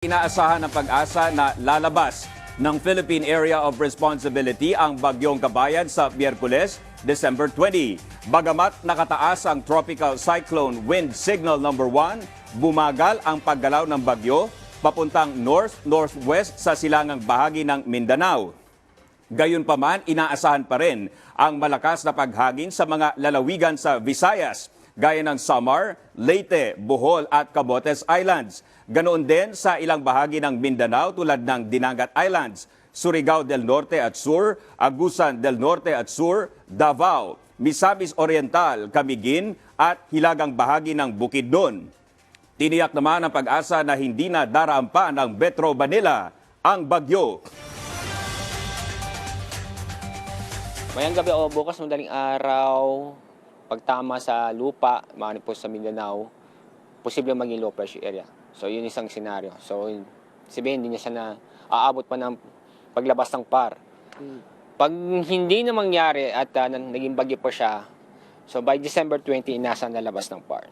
Inaasahan ng pag-asa na lalabas ng Philippine Area of Responsibility ang bagyong kabayan sa Miyerkules, December 20. Bagamat nakataas ang Tropical Cyclone Wind Signal number 1, bumagal ang paggalaw ng bagyo papuntang north-northwest sa silangang bahagi ng Mindanao. Gayunpaman, inaasahan pa rin ang malakas na paghagin sa mga lalawigan sa Visayas, gaya ng Samar, Leyte, Bohol at Camotes Islands. Ganoon din sa ilang bahagi ng Mindanao tulad ng Dinagat Islands, Surigao del Norte at Sur, Agusan del Norte at Sur, Davao, Misamis Oriental, Camiguin at hilagang bahagi ng Bukidnon. Tiniyak naman ng pag-asa na hindi na daraampa ng Metro Manila ang bagyo. Mayang gabi o bukas madaling araw, pagtama sa lupa, maano po sa Mindanao, posible maging low pressure area. So yun isang senaryo. So sabihin hindi niya siya na aabot pa ng paglabas ng par. Pag hindi na mangyari at nan- naging bagyo pa siya, so by December 20, nasa nalabas ng par.